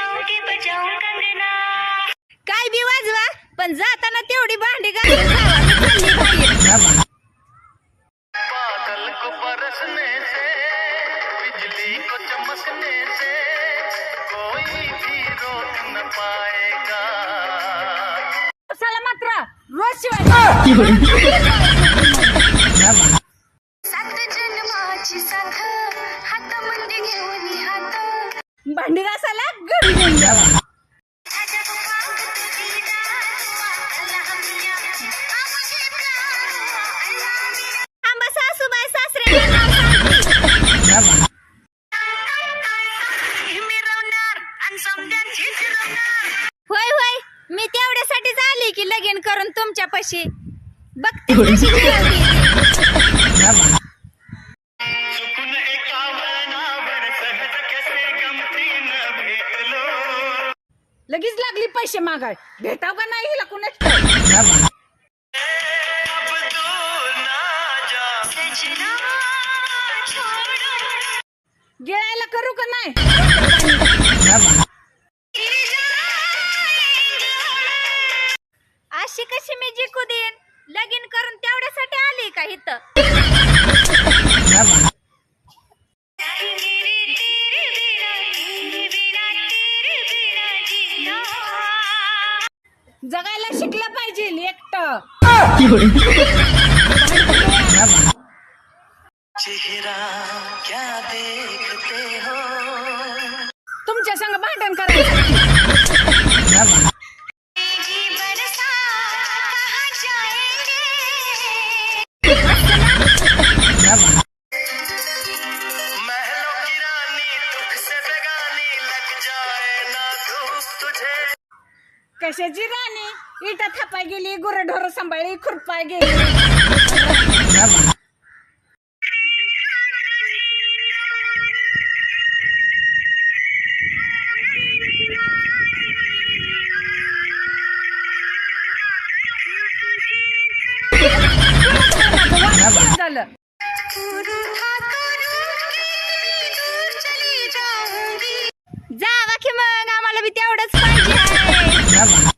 बजाऊं कंगना काय बी वाजवा पण जाताना तेवढी भांडी बाहेर. बादल को बरसने से बिजली को चमकने से कोई भी रोक न पाएगा चला मात्र रोज शिवाय सात जन्माची साथ हात मंदी घेऊन हात भांडी घासायला घरी घेऊन जावा. थांबा सासूबाई सासरे. होय होय मी तेवढ्यासाठीच आली की लगीन करून तुमच्यापाशी. बघते. कशी लगेच लागली पैसे मागाय. भेटाव का नाही हिला कुणाच? अब गिळायला करू का नाही? अशी कशी मी जिंकू देईन? लगीन करून तेवढ्यासाठी आली का इथं? शिकलं पाहिजे एकट. चेहरा क्या देखते हो? तुमच्या संग भांडण करायचं. कशाची राणी? इटा थापाय गेली गुरढोर सांभाळली खुरपाय गेली. झालं. Come on.